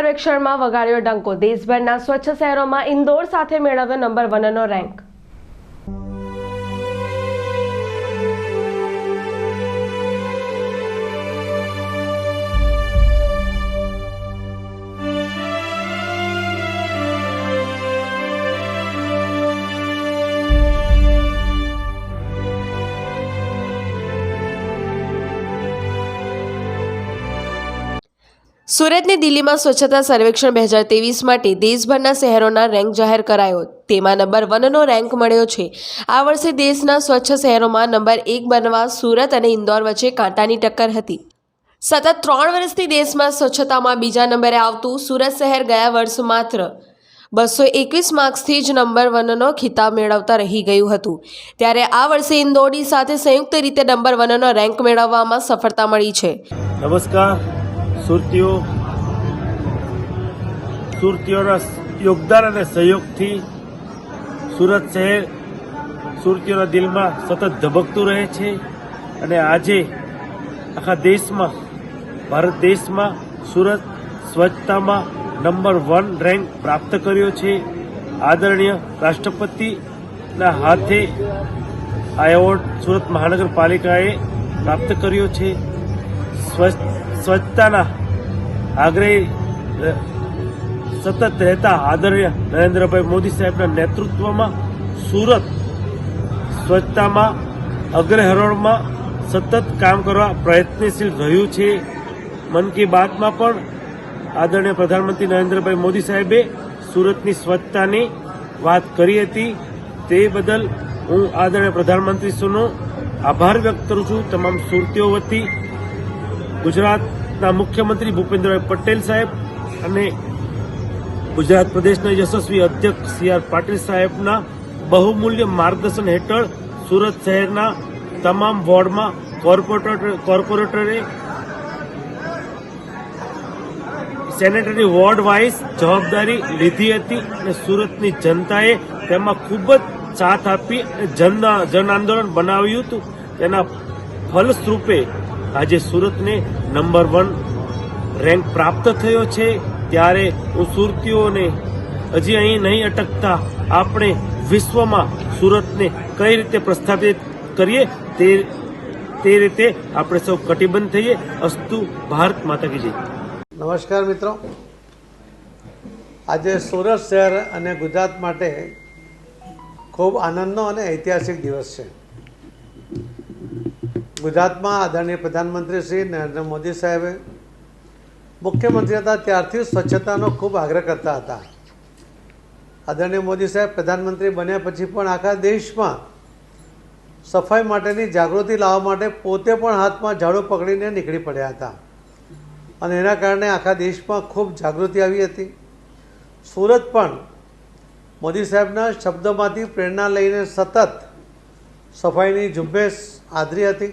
સર્વેક્ષણમાં વગાડ્યો ડંકો. દેશભરના સ્વચ્છ શહેરોમાં ઇન્દોર સાથે મેળવ્યો નંબર વનનો રેન્ક. સુરતની દિલ્હીમાં સ્વચ્છતા સર્વેક્ષણ બે હજાર ત્રેવીસ માટે દેશભરના શહેરોના રેન્ક જાહેર કરાયો. તેમાં નંબર વનનો રેન્ક મળ્યો છે. આ વર્ષે દેશના સ્વચ્છ શહેરોમાં નંબર એક બનવા સુરત અને ઇન્દોર વચ્ચે કાંટાની ટક્કર હતી. સતત ત્રણ વર્ષથી દેશમાં સ્વચ્છતામાં બીજા નંબરે આવતું સુરત શહેર ગયા વર્ષ માત્ર. બસો એકવીસ માર્ક્સથી જ નંબર વનનો ખિતાબ મેળવતા રહી ગયું હતું. ત્યારે આ વર્ષે ઇન્દોરની સાથે સંયુક્ત રીતે નંબર વનનો રેન્ક મેળવવામાં સફળતા મળી છે. નમસ્કાર. સુરતીઓ, સુરતીઓના યોગદાન અને સહયોગથી સુરત શહેર સુરતીઓના દિલમાં સતત ધબકતું રહે છે અને આજે આખા દેશમાં, ભારત દેશમાં સુરત સ્વચ્છતામાં નંબર વન રેન્ક પ્રાપ્ત કર્યો છે. આદરણીય રાષ્ટ્રપતિના હાથે આ એવોર્ડ સુરત મહાનગરપાલિકાએ પ્રાપ્ત કર્યો છે. સ્વચ્છ સ્વચ્છતાના આગ્રહી સતત રહેતા આદરણીય નરેન્દ્રભાઈ મોદી સાહેબના નેતૃત્વમાં સુરત સ્વચ્છતામાં અગ્રહરોળમાં સતત કામ કરવા પ્રયત્નશીલ રહ્યું છે. મન કી બાતમાં પણ આદરણીય પ્રધાનમંત્રી નરેન્દ્રભાઈ મોદી સાહેબે સુરતની સ્વચ્છતાની વાત કરી હતી. તે બદલ હું આદરણીય પ્રધાનમંત્રીશ્રીનો આભાર વ્યક્ત કરું છું. તમામ સુરતીઓ વતી ગુજરાતના મુખ્યમંત્રી ભૂપેન્દ્રભાઈ પટેલ સાહેબ અને ગુજરાત પ્રદેશના યશસ્વી અધ્યક્ષ સી આર પાટીલ સાહેબના બહુમૂલ્ય માર્ગદર્શન હેઠળ સુરત શહેરના તમામ વોર્ડમાં કોર્પોરેટર કોર્પોરેટરે સેનેટરી વોર્ડ વાઇઝ જવાબદારી લીધી હતી અને સુરતની જનતાએ તેમાં ખૂબ જ સાથ આપી જન જન આંદોલન બનાવ્યું હતું. તેના ફલસ્વરૂપે આજે સુરતને નંબર વન રેન્ક પ્રાપ્ત થયો છે. ત્યારે હું સુરતીઓને હજી અહીં નહીં અટકતા આપણે વિશ્વમાં સુરતને કઈ રીતે પ્રસ્થાપિત કરીએ તે તે રીતે આપણે સૌ કટિબદ્ધ થઈએ. અસ્તુ ભારત માતા કી જય. નમસ્કાર મિત્રો. આજે સુરત શહેર અને ગુજરાત માટે ખૂબ આનંદનો અને ઐતિહાસિક દિવસ છે. ગુજરાતમાં આદરણીય પ્રધાનમંત્રી શ્રી નરેન્દ્ર મોદી સાહેબે મુખ્યમંત્રી હતા, ત્યારથી સ્વચ્છતાનો ખૂબ આગ્રહ કરતા હતા. આદરણીય મોદી સાહેબ પ્રધાનમંત્રી બન્યા પછી પણ આખા દેશમાં સફાઈ માટેની જાગૃતિ લાવવા માટે પોતે પણ હાથમાં ઝાડુ પકડીને નીકળી પડ્યા હતા. અને એના કારણે આખા દેશમાં ખૂબ જાગૃતિ આવી હતી. સુરત પણ મોદી સાહેબના શબ્દોમાંથી પ્રેરણા લઈને સતત સફાઈની ઝુંબેશ આદરી હતી.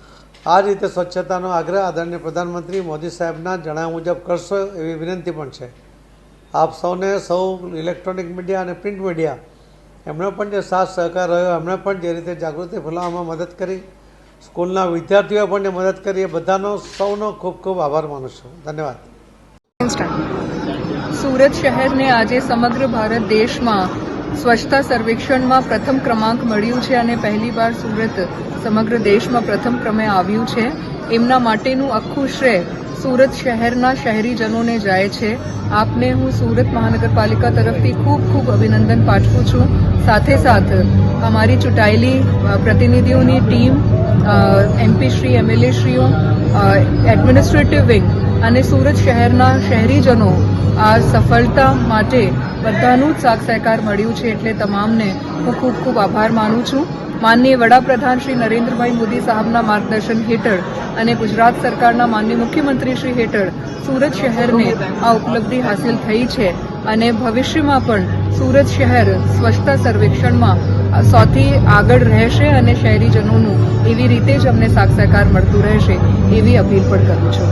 આ રીતે સ્વચ્છતાનો આગ્રહ આદરણીય પ્રધાનમંત્રી મોદી સાહેબના જણાવ્યા મુજબ કરશો એવી વિનંતી પણ છે. આપ સૌને સૌ ઇલેક્ટ્રોનિક મીડિયા અને પ્રિન્ટ મીડિયા, એમણે પણ જે સાથ સહકાર રહ્યો, એમણે પણ જે રીતે જાગૃતિ ફેલાવવામાં મદદ કરી, સ્કૂલના વિદ્યાર્થીઓએ પણ જે મદદ કરી, એ બધાનો સૌનો ખૂબ ખૂબ આભાર માનું છું. ધન્યવાદ. સુરત શહેરને આજે સમગ્ર ભારત દેશમાં સ્વચ્છતા સર્વેક્ષણમાં પ્રથમ ક્રમાંક મળ્યું છે અને પહેલીવાર સુરત સમગ્ર દેશમાં પ્રથમ ક્રમે આવ્યું છે. એમના માટેનું આખું શ્રેય સુરત શહેરના શહેરીજનોને જાય છે. આપને હું સુરત મહાનગરપાલિકા તરફથી ખૂબ ખૂબ અભિનંદન પાઠવું છું. સાથે સાથ અમારી ચૂંટાયેલી પ્રતિનિધિઓની ટીમ એમપી શ્રી, એમએલએ શ્રીઓ એડમિનિસ્ટ્રેટિવ વિંગ અને સુરત શહેરના શહેરીજનો આ સફળતા માટે બધાનું જ સાથ સહકાર મળ્યું છે એટલે તમામને હું ખૂબ ખૂબ આભાર માનું છું. માનનીય વડાપ્રધાન શ્રી નરેન્દ્રભાઈ મોદી સાહેબના માર્ગદર્શન હેઠળ અને ગુજરાત સરકારના માનનીય મુખ્યમંત્રી શ્રી હેઠળ સુરત શહેરને આ ઉપલબ્ધિ હાંસિલ થઈ છે અને ભવિષ્યમાં પણ સુરત શહેર સ્વચ્છતા સર્વેક્ષણમાં સૌથી આગળ રહેશે અને શહેરીજનોનું એવી રીતે જ અમને સાક્ષાકાર મળતું રહેશે એવી અપીલ પણ કરું છું.